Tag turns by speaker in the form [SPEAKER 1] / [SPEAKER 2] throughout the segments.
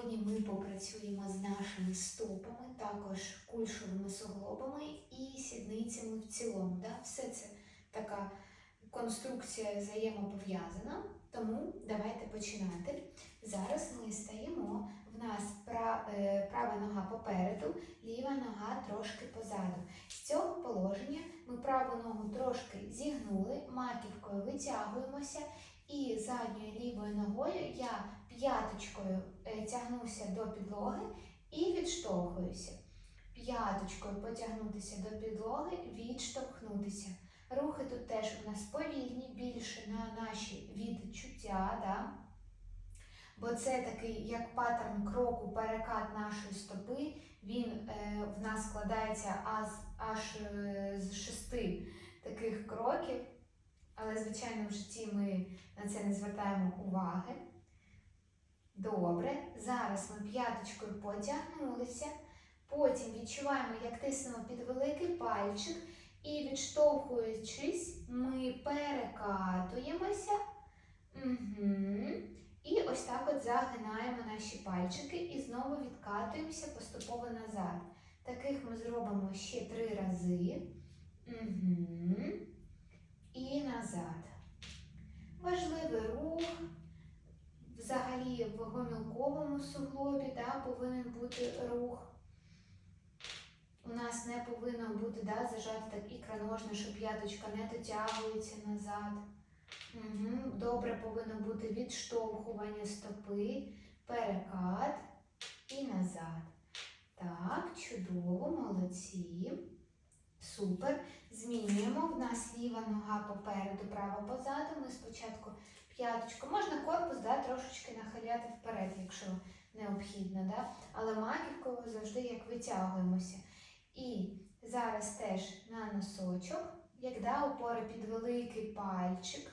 [SPEAKER 1] Сьогодні ми попрацюємо з нашими стопами, також кульшовими суглобами і сідницями в цілому. Да? Все це така конструкція взаємопов'язана. Тому давайте починати. Зараз ми стаємо. В нас е, права нога попереду, ліва нога трошки позаду. З цього положення ми праву ногу трошки зігнули, маківкою витягуємося і задньою лівою ногою я п'яточкою е, тягнуся до підлоги і відштовхуюся. П'яточкою потягнутися до підлоги, відштовхнутися. Рухи тут теж у нас повільні, більше на наші відчуття, да? бо це такий як паттерн кроку, перекат нашої стопи. Він е, в нас складається аж, аж е, з шести таких кроків, але, звичайно, в житті ми на це не звертаємо уваги. Добре, зараз ми п'яточкою потягнулися, потім відчуваємо, як тиснемо під великий пальчик, і відштовхуючись, ми перекатуємося. Угу. І ось так от загинаємо наші пальчики і знову відкатуємося поступово назад. Таких ми зробимо ще три рази. Угу. І назад. Важливий рух. Взагалі в гомілковому суглобі да, повинен бути рух. У нас не повинно бути да, зажати так ікроножне, щоб п'яточка не дотягується назад. Угу. Добре повинно бути відштовхування стопи, перекат і назад. Так, чудово, молодці. Супер. Змінюємо. В нас ліва нога попереду, права позаду. Ми спочатку п'яточку. Можна корпус да, трошечки нахиляти вперед, якщо необхідно. Да? Але маківкою завжди як витягуємося. І зараз теж на носочок, як да, опори під великий пальчик.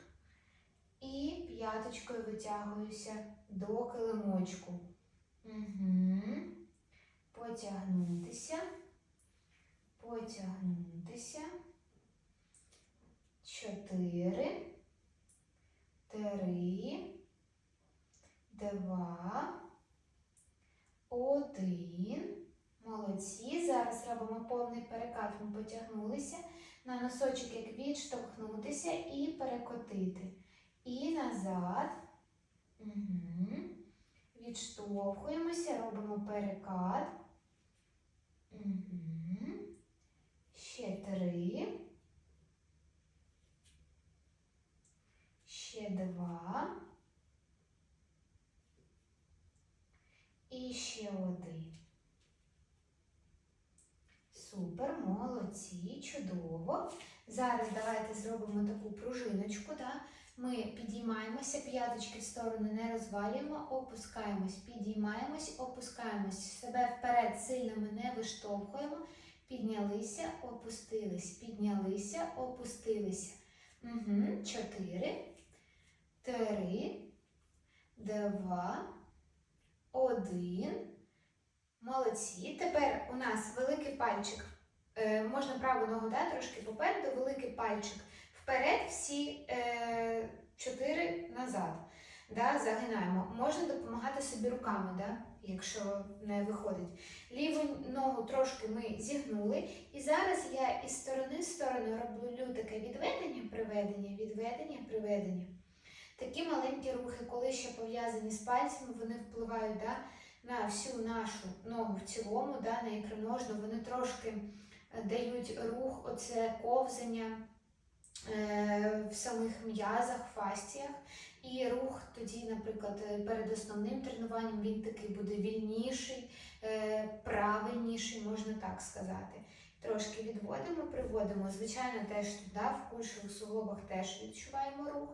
[SPEAKER 1] І п'яточкою витягуюся до килимочку. Угу. Потягнутися. Потягнутися. Чотири. Три. Два. Один. Молодці. Зараз робимо повний перекат. Ми потягнулися. На носочок як відштовхнутися і перекотити. І назад. Угу. Відштовхуємося, робимо перекат. Угу. Ще три. Ще два. І ще один. Супер, молодці, чудово. Зараз давайте зробимо таку пружиночку. Да? Ми підіймаємося, п'яточки в сторону не розвалюємо, опускаємось, підіймаємось, опускаємось. Себе вперед сильно ми не виштовхуємо. Піднялися, опустились, піднялися, опустилися. Угу. Чотири, три, два, один. Молодці. Тепер у нас великий пальчик. Е, можна праву ногу да, трошки попереду, великий пальчик вперед, всі е, чотири назад. Да, загинаємо. Можна допомагати собі руками, да, якщо не виходить. Ліву ногу трошки ми зігнули. І зараз я із сторони в сторону роблю таке відведення, приведення, відведення, приведення. Такі маленькі рухи, коли ще пов'язані з пальцями, вони впливають да, на всю нашу ногу в цілому, да, на ікроножну, вони трошки е, дають рух, оце ковзання е, в самих м'язах, фастіях. І рух тоді, наприклад, е, перед основним тренуванням він такий буде вільніший, е, правильніший, можна так сказати. Трошки відводимо, приводимо. Звичайно, теж туди, в кульшових суглобах теж відчуваємо рух.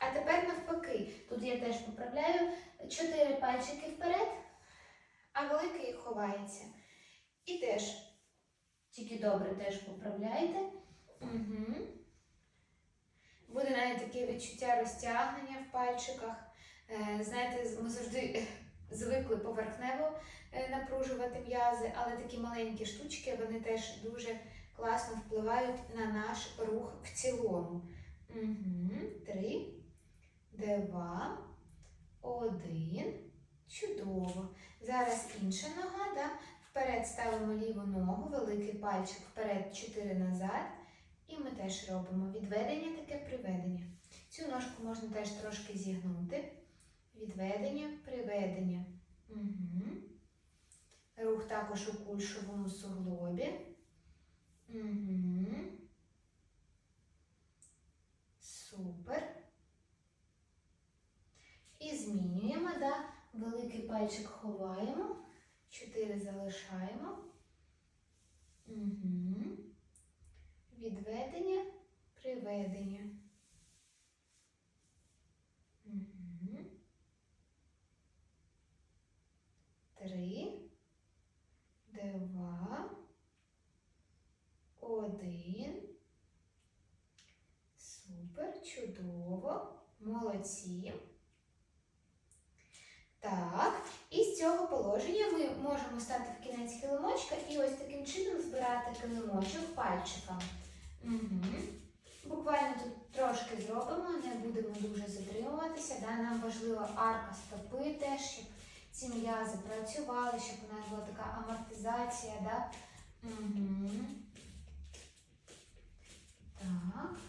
[SPEAKER 1] А тепер навпаки, тут я теж поправляю чотири пальчики вперед, а великий ховається. І теж, тільки добре теж поправляйте. Угу. Буде навіть таке відчуття розтягнення в пальчиках. Е, Знаєте, ми завжди звикли поверхнево е, напружувати м'язи, але такі маленькі штучки вони теж дуже класно впливають на наш рух в цілому. Угу. Три, два, один. Чудово. Зараз інша нога, да? вперед ставимо ліву ногу, великий пальчик вперед, 4 назад. І ми теж робимо відведення, таке приведення. Цю ножку можна теж трошки зігнути. Відведення, приведення. Угу. Рух також у кульшовому суглобі. Угу. Супер. І змінюємо, да? великий пальчик ховаємо, 4 залишаємо. Угу. Відведення, приведення. Три, два, один. Супер, чудово, молодці. Так, і з цього положення ми можемо стати в кінець килимочка і ось таким чином збирати килимочок пальчиком. Угу. Буквально тут трошки зробимо, не будемо дуже затримуватися. Да? Нам важлива арка стопи теж, щоб ці м'язи працювали, щоб у нас була така амортизація. Да? Угу. Так.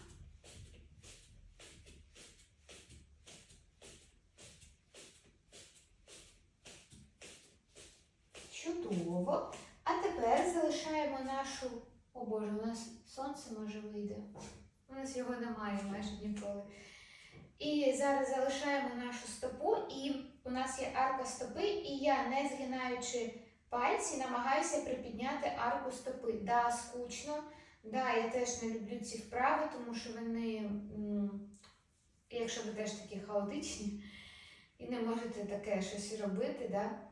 [SPEAKER 1] Чудово. А тепер залишаємо нашу. О Боже, у нас сонце може вийде. У нас його немає майже ніколи. І зараз залишаємо нашу стопу, і у нас є арка стопи, і я, не згинаючи пальці, намагаюся припідняти арку стопи. Да, скучно. Да, я теж не люблю ці вправи, тому що вони, якщо ви теж такі хаотичні і не можете таке щось робити, да,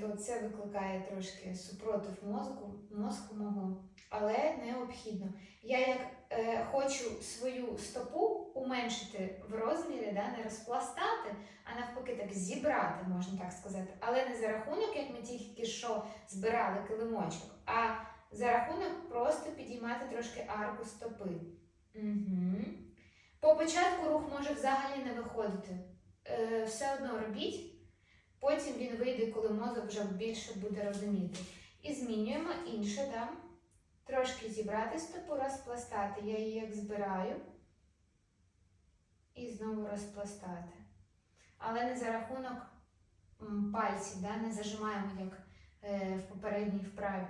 [SPEAKER 1] то це викликає трошки супротив мозку, мозку мого, але необхідно. Я як е, хочу свою стопу уменшити в розмірі, да, не розпластати, а навпаки так зібрати, можна так сказати. Але не за рахунок, як ми тільки що збирали килимочок, а за рахунок просто підіймати трошки арку стопи. Угу. По початку рух може взагалі не виходити. Е, все одно робіть. Потім він вийде, коли мозок вже більше буде розуміти. І змінюємо інше, да? трошки зібрати стопу, розпластати. Я її як збираю і знову розпластати. Але не за рахунок пальців, да? не зажимаємо, як е, в попередній вправі.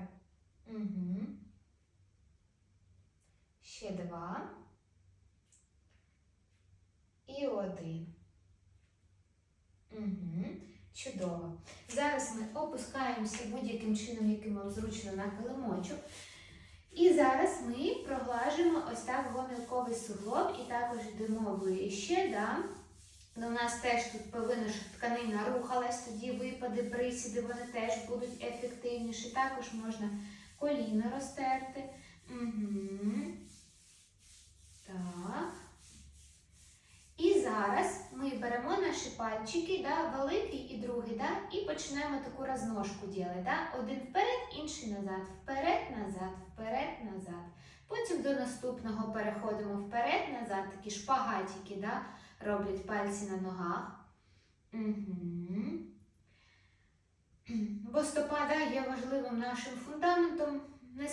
[SPEAKER 1] Угу. Ще два. І один. Чудово. Зараз ми опускаємося будь-яким чином, яким вам зручно на килимочок. І зараз ми проглажуємо ось так гомілковий суглоб і також йдемо вище. Да? Ну, у нас теж тут повинно, щоб тканина рухалась, тоді випади, присіди, вони теж будуть ефективніші. Також можна коліна розтерти. Угу. Так. І зараз ми беремо наші пальчики, да, великий і другий, да, і починаємо таку розножку робити. Да? Один вперед, інший назад, вперед, назад, вперед, назад. Потім до наступного переходимо вперед, назад, такі шпагатики, да, роблять пальці на ногах. Угу. Бо стопа да, є важливим нашим фундаментом.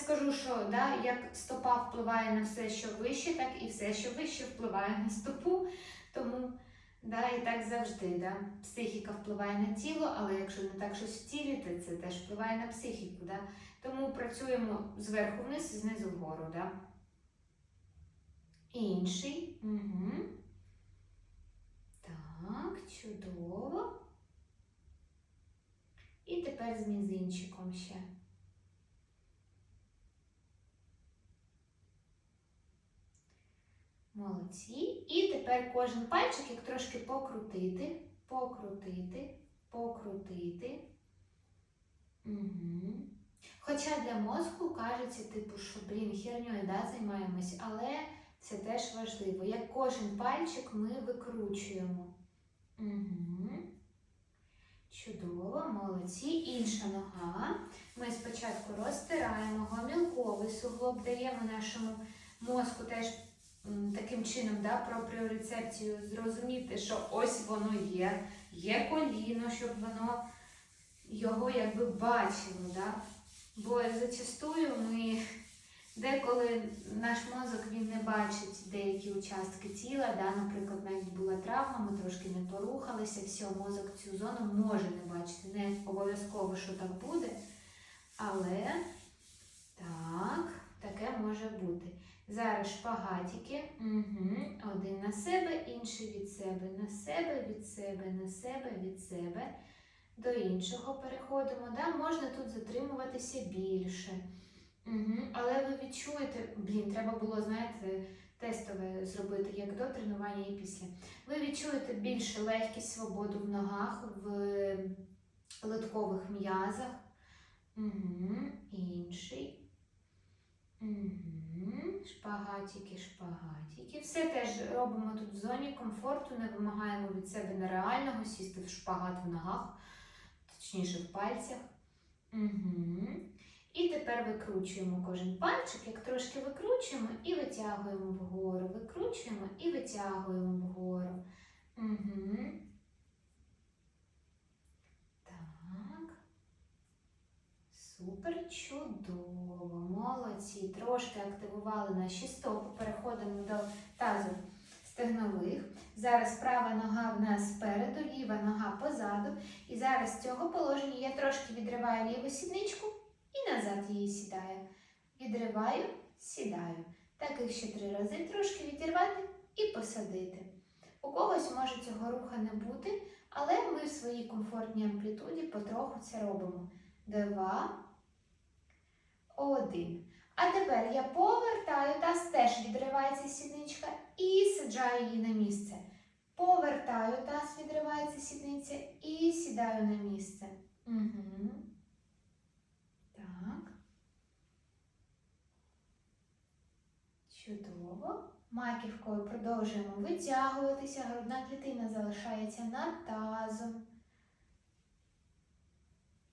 [SPEAKER 1] Скажу, що да, як стопа впливає на все, що вище, так і все, що вище, впливає на стопу. Тому да, і так завжди. Да. Психіка впливає на тіло, але якщо не так щось в тілі, то це теж впливає на психіку. Да. Тому працюємо зверху вниз і знизу вгору. Да. Інший. Угу. Так, чудово. І тепер з мізинчиком ще. Молодці. І тепер кожен пальчик, як трошки покрутити, покрутити, покрутити. Угу. Хоча для мозку кажеться, типу, що блін, херньою да, займаємось, але це теж важливо. Як кожен пальчик ми викручуємо. Угу. Чудово, молодці. Інша нога. Ми спочатку розтираємо гомілковий суглоб, даємо нашому мозку теж таким чином да, про пріорецепцію зрозуміти, що ось воно є, є коліно, щоб воно його якби бачили. Да? Бо зачастую ми деколи наш мозок він не бачить деякі участки тіла. Да? Наприклад, навіть була травма, ми трошки не порухалися, все, мозок цю зону може не бачити. Не обов'язково, що так буде. Але так, таке може бути. Зараз шпагатики. Угу. Один на себе, інший від себе, на себе, від себе, на себе, від себе. До іншого переходимо. Да? Можна тут затримуватися більше. Угу. Але ви відчуєте, блін, треба було, знаєте, тестове зробити як до тренування і після. Ви відчуєте більше легкість, свободу в ногах, в литкових м'язах. Угу. Інший. Угу. Шпагатики, шпагатики. Все теж робимо тут в зоні комфорту, не вимагаємо від себе нереального сісти в шпагат в ногах, точніше в пальцях. Угу. І тепер викручуємо кожен пальчик, як трошки викручуємо і витягуємо вгору. Викручуємо і витягуємо вгору. Угу. Так. Супер чудово. Молодці. Трошки активували наші стопи. Переходимо до тазу стегнових. Зараз права нога в нас спереду, ліва нога позаду. І зараз з цього положення я трошки відриваю ліву сідничку і назад її сідаю. Відриваю, сідаю. Таких ще три рази трошки відірвати і посадити. У когось може цього руха не бути, але ми в своїй комфортній амплітуді потроху це робимо. Два, один. А тепер я повертаю, таз теж відривається сідничка і саджаю її на місце. Повертаю, таз відривається сідниця і сідаю на місце. Угу. Так. Чудово. Маківкою продовжуємо витягуватися. Грудна клітина залишається над тазом.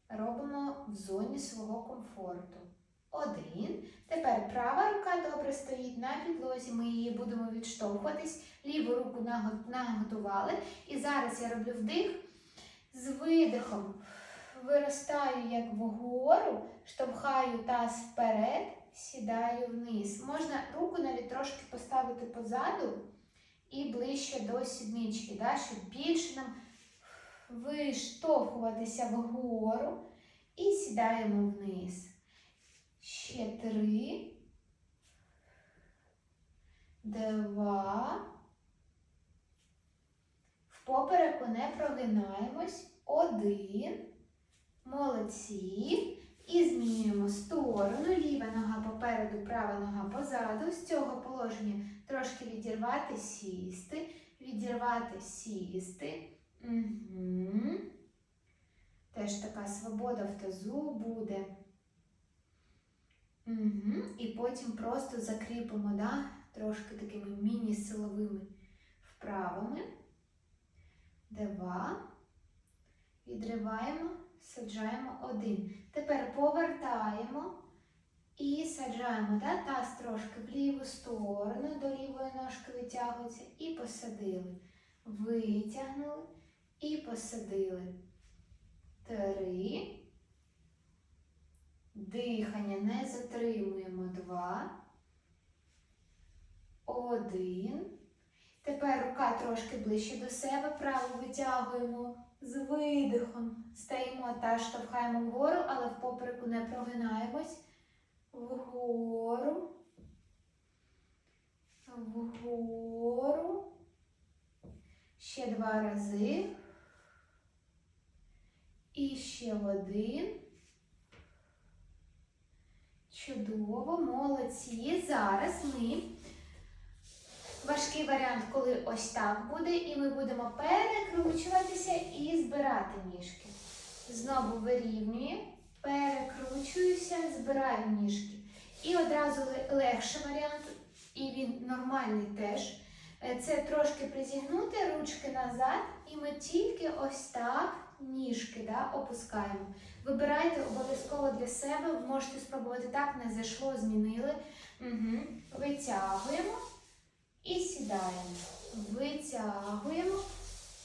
[SPEAKER 1] Робимо в зоні свого комфорту. Один. Тепер права рука добре стоїть на підлозі. Ми її будемо відштовхуватись. Ліву руку наго- наготували. І зараз я роблю вдих з видихом. Виростаю як вгору, штовхаю таз вперед, сідаю вниз. Можна руку навіть трошки поставити позаду і ближче до сіднички, да, щоб більше нам виштовхуватися вгору і сідаємо вниз. Ще три. Два. В попереку не прогинаємось. Один. Молодці. І змінюємо сторону. Ліва нога попереду, права нога позаду. З цього положення трошки відірвати, сісти. Відірвати, сісти. Угу. Теж така свобода в тазу буде. Угу. І потім просто закріпимо, да? трошки такими міні-силовими вправами. Два. Відриваємо, саджаємо один. Тепер повертаємо і саджаємо да? таз трошки в ліву сторону, до лівої ножки витягується і посадили. Витягнули і посадили. Три. Дихання не затримуємо. Два. Один. Тепер рука трошки ближче до себе. Праву витягуємо з видихом. Стаємо та штовхаємо вгору, але в попереку не прогинаємось. Вгору. Вгору. Ще два рази. І ще один. Чудово, молодці. Зараз ми важкий варіант, коли ось так буде, і ми будемо перекручуватися і збирати ніжки. Знову вирівнюю, перекручуюся, збираю ніжки. І одразу легший варіант, і він нормальний теж. Е, Це трошки призігнути ручки назад, і ми тільки ось так ніжки да, опускаємо. Вибирайте обов'язково для себе, можете спробувати так, не зайшло, змінили. Угу. Витягуємо і сідаємо. Витягуємо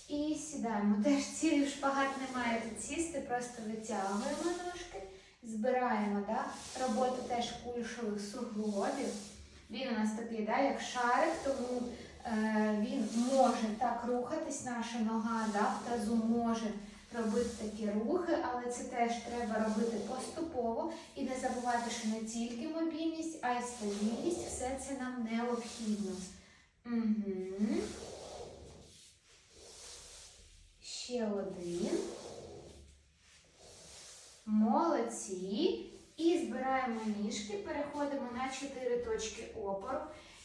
[SPEAKER 1] І сідаємо. Теж цілий шпагат немає тут сісти, просто витягуємо ножки, збираємо. Да? Робота теж кульшових суглобів. Він у нас такий, да, як шарик, тому е, він може так рухатись, наша нога да, в тазу може робити такі рухи, але це теж треба робити поступово і не забувати, що не тільки мобільність, а й стабільність. Все це нам необхідно. Угу. Ще один. Молодці. І збираємо ніжки, переходимо на 4 точки опору.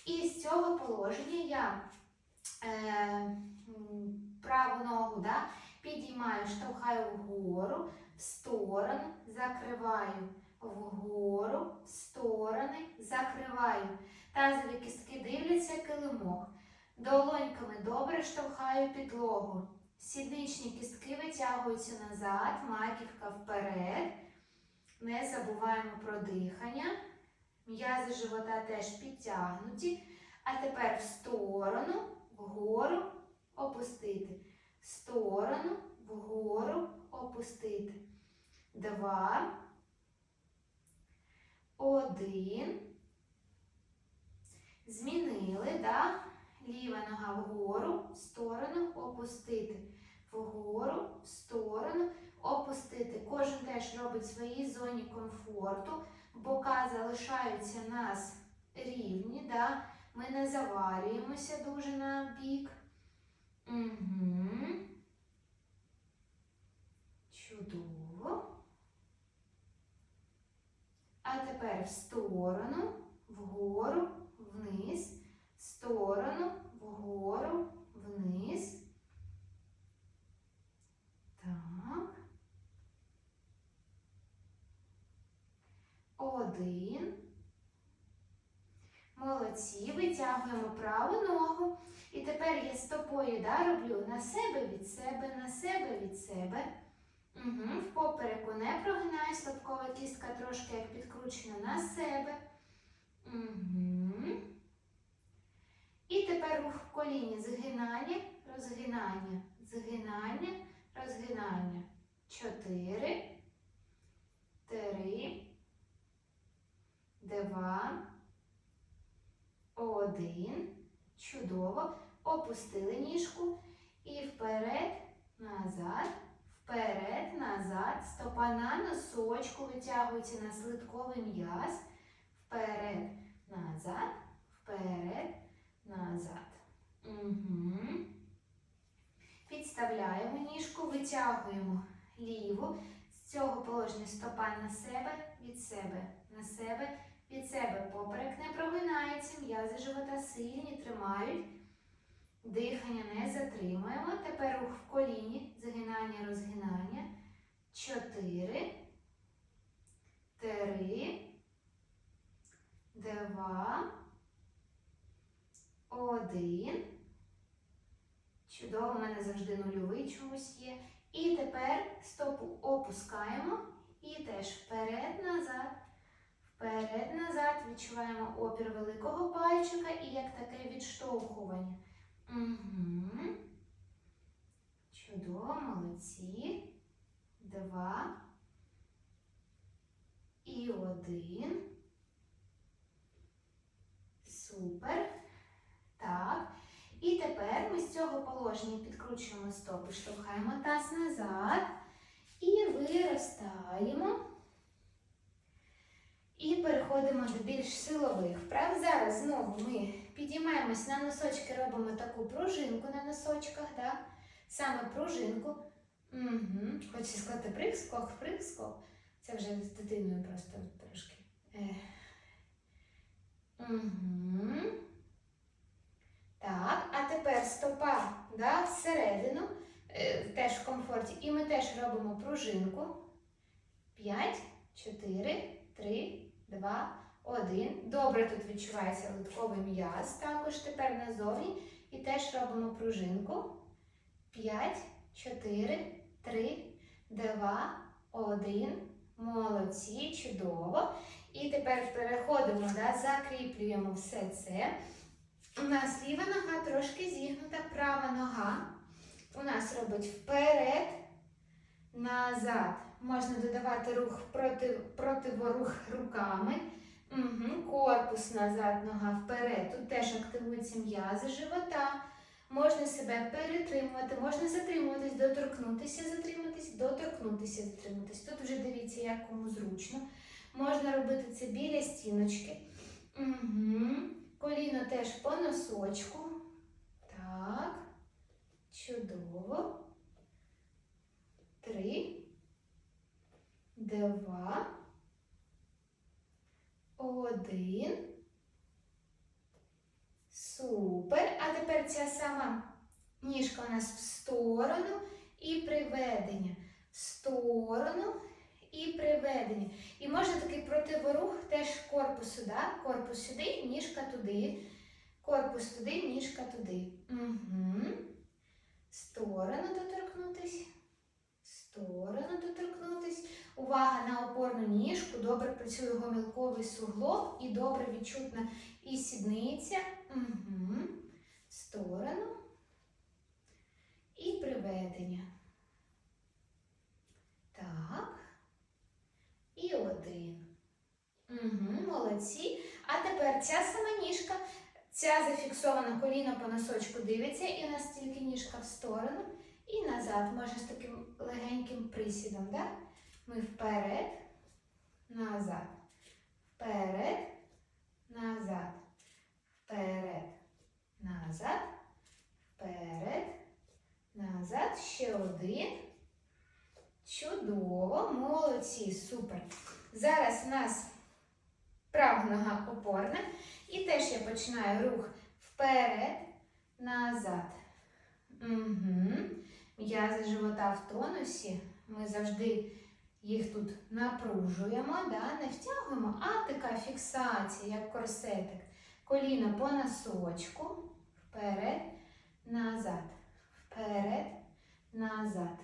[SPEAKER 1] І з цього положення я е, праву ногу да, підіймаю, штовхаю вгору, в сторону, закриваю, вгору, в сторони, закриваю. Тазові кістки дивляться килимок. Долоньками добре штовхаю підлогу. Сідничні кістки витягуються назад, маківка вперед. Не забуваємо про дихання. М'язи живота теж підтягнуті. А тепер в сторону, вгору, опустити. Сторону, вгору, опустити. Два. Один. Змінили, да? Ліва нога вгору, в сторону, опустити. Вгору, в сторону, опустити. Кожен теж робить своїй зоні комфорту. Бока залишаються нас рівні, да? ми не завалюємося дуже на бік. Угу. Чудово. А тепер в сторону, вгору, вниз, в сторону, вгору, вниз. Так. Один. Молодці. Витягуємо праву ногу. І тепер я стопою да, роблю на себе від себе, на себе від себе. Угу. В попереку не прогинаю, слабкова кістка трошки як підкручена на себе. Угу. І тепер рух в коліні. Згинання, розгинання, згинання, розгинання. Чотири. Три. Два. Один. Чудово. Опустили ніжку. І вперед, назад, вперед, назад. Стопа на носочку витягується на слитковий м'яз. Вперед, назад, вперед, назад. Угу. Підставляємо ніжку, витягуємо ліву. З цього положення стопа на себе, від себе, на себе, від себе. Поперек не прогинається, м'язи живота сильні, тримають. Дихання не затримуємо. Тепер рух в коліні, згинання, розгинання. Чотири. Три. Два. Один. Чудово, у мене завжди нульовий чомусь є. І тепер стопу опускаємо і теж вперед, назад, вперед, назад. Відчуваємо опір великого пальчика і як таке відштовхування. Угу. Чудово, молодці. Два. І один. Супер. Так. І тепер ми з цього положення підкручуємо стопи, штовхаємо таз назад і виростаємо. І переходимо до більш силових вправ. Зараз знову ми підіймаємось на носочки, робимо таку пружинку на носочках. Да? Саме пружинку. Угу. Хочеться сказати прыг-скок, прыг-скок. Це вже з дитиною просто трошки. Угу. Так, а тепер стопа да, всередину, е, теж в комфорті. І ми теж робимо пружинку. 5, 4, 3, 2, 1. Добре тут відчувається литковий м'яз. Також тепер назовні. І теж робимо пружинку. 5, 4, 3, 2, 1. Молодці, чудово. І тепер переходимо, да, закріплюємо все це. У нас ліва нога трошки зігнута, права нога у нас робить вперед, назад. Можна додавати рух проти, противорух руками. Угу. Корпус назад, нога вперед. Тут теж активуються м'язи живота. Можна себе перетримувати, можна затримуватись, доторкнутися, затриматись, доторкнутися, затриматись. Тут вже дивіться, як кому зручно. Можна робити це біля стіночки. Угу. Коліно теж по носочку. Так. Чудово. Три. Два. Один. Супер. А тепер ця сама ніжка у нас в сторону і приведення. В сторону і приведення. І можна такий противорух теж корпусу, да? корпус сюди, ніжка туди. Корпус туди, ніжка туди. Угу. Сторону доторкнутись. Сторону доторкнутись. Увага на опорну ніжку. Добре працює гомілковий суглоб і добре відчутна і сідниця. Угу. Сторону. І приведення. Так. І один. Угу, молодці. А тепер ця сама ніжка, ця зафіксована коліно по носочку дивиться, і у нас тільки ніжка в сторону і назад. Може з таким легеньким присідом. Да? Ми вперед, назад, вперед, назад, вперед, назад, вперед, назад. Ще один. Чудово, молодці, супер. Зараз у нас права нога опорна. І теж я починаю рух вперед, назад. Угу. М'язи живота в тонусі. Ми завжди їх тут напружуємо, да? не втягуємо, а така фіксація, як корсетик. Коліно по носочку. Вперед, назад. Вперед, назад.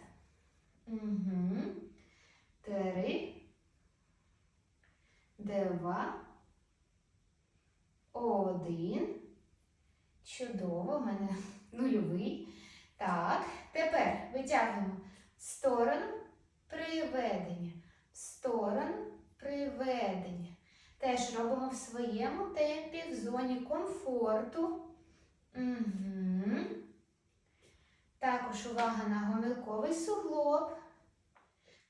[SPEAKER 1] Угу. Три. Два. Один. Чудово, в мене нульовий. Так, тепер витягуємо сторону приведення. В сторону приведення. Теж робимо в своєму темпі, в зоні комфорту. Угу. Також увага на гомілковий суглоб.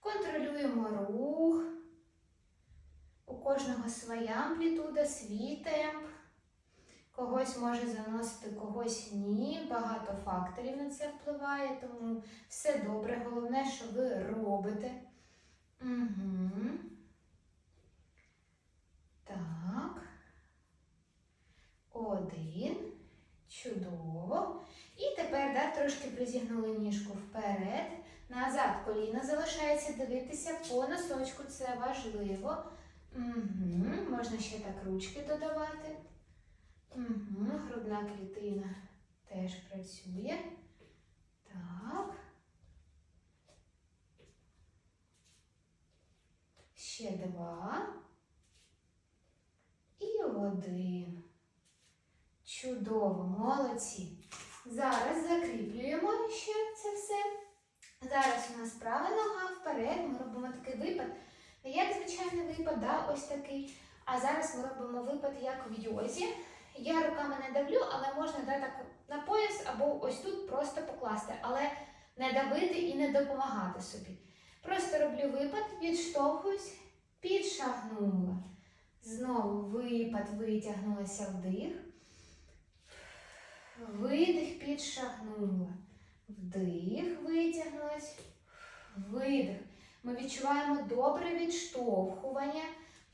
[SPEAKER 1] Контролюємо рух. У кожного своя амплітуда, свій темп. Когось може заносити, когось ні. Багато факторів на це впливає, тому все добре. Головне, що ви робите. Угу. Так. Один. Чудово. І тепер да, трошки призігнули ніжку вперед. Назад коліна залишається дивитися по носочку. Це важливо. Угу. Можна ще так ручки додавати. Угу. Грудна клітина теж працює. Так. Ще два. І один. Чудово, молодці. Зараз закріплюємо ще це все. Зараз у нас права нога вперед. Ми робимо такий випад. Як звичайний випад, да, ось такий. А зараз ми робимо випад як в йозі. Я руками не давлю, але можна да, так на пояс або ось тут просто покласти, але не давити і не допомагати собі. Просто роблю випад, відштовхуюсь, підшагнула. Знову випад, витягнулася вдих. Видих, підшагнула. Вдих, витягнулась. Видих. Ми відчуваємо добре відштовхування,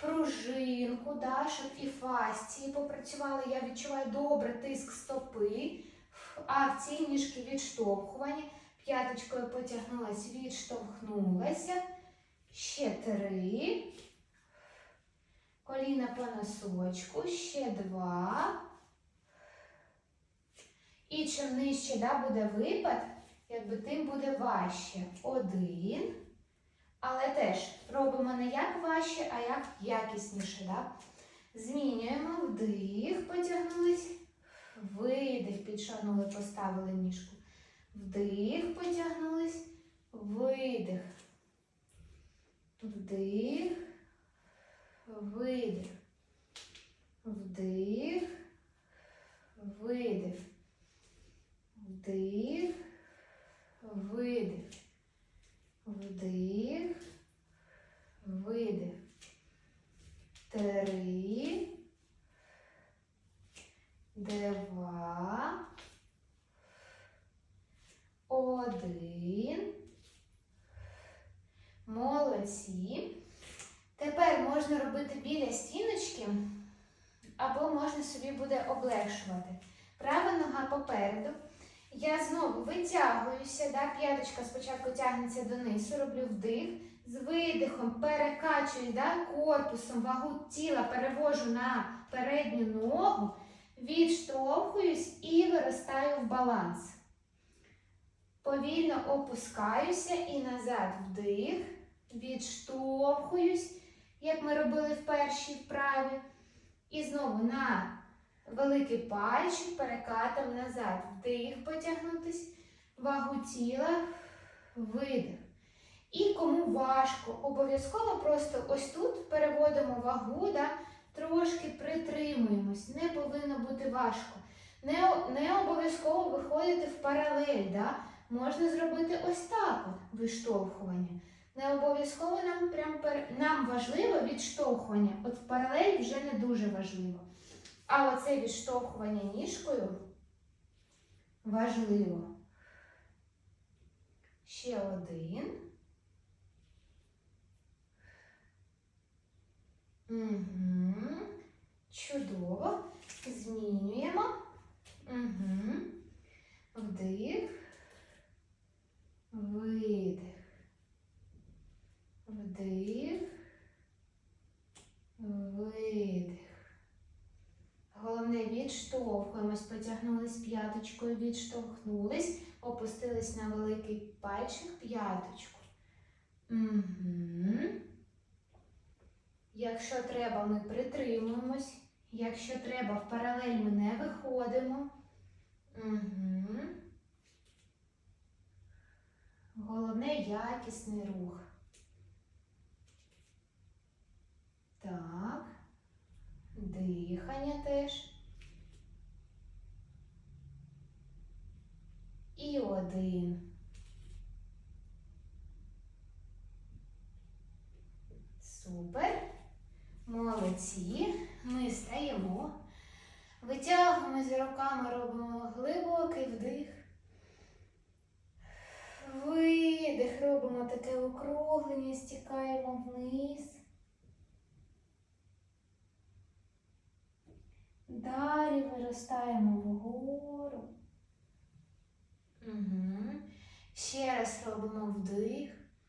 [SPEAKER 1] пружинку, да, щоб і фасції попрацювали. Я відчуваю добре тиск стопи, а в цій ніжки відштовхування. П'яточкою потягнулась, відштовхнулася. Ще три. Коліна по носочку. Ще два. І чим нижче да, буде випад, якби тим буде важче. Один. Але теж робимо не як важче, а як якісніше. Да? Змінюємо вдих, потягнулись, видих, підшагнули, поставили ніжку. Вдих, потягнулись, видих. Вдих, видих. Вдих, видих. Вдих, видих. Вдих, видих. Три. Два. Один. Молодці. Тепер можна робити біля стіночки, або можна собі буде облегшувати. Права нога попереду. Я знову витягуюся, да, п'яточка спочатку тягнеться донизу, роблю вдих. З видихом перекачую да, корпусом вагу тіла, перевожу на передню ногу, відштовхуюсь і виростаю в баланс. Повільно опускаюся і назад вдих, відштовхуюсь, як ми робили в першій вправі. І знову на великий пальчик перекатом назад. Вдих, потягнутись, вагу тіла, видих. І кому важко, обов'язково просто ось тут переводимо вагу, да, трошки притримуємось. Не повинно бути важко. Не, не обов'язково виходити в паралель. Да? Можна зробити ось так от виштовхування. Не обов'язково нам прям пер... нам важливо відштовхування. От в паралель вже не дуже важливо. А оце відштовхування ніжкою важливо. Ще один. Угу. Чудово. Змінюємо. Угу. Вдих. Видих. Вдих. Видих. Головне відштовхуємось, потягнулись п'яточкою, відштовхнулись, опустились на великий пальчик п'яточку. Угу. Якщо треба, ми притримуємось. Якщо треба, в паралель ми не виходимо. Угу. Головне якісний рух. Так. Дихання теж. І один. Супер. Молодці. Ми стаємо. Витягуємося руками, робимо глибокий вдих. Видих, робимо таке округлення, стікаємо вниз. Далі виростаємо вгору. Угу. Ще раз робимо вдих.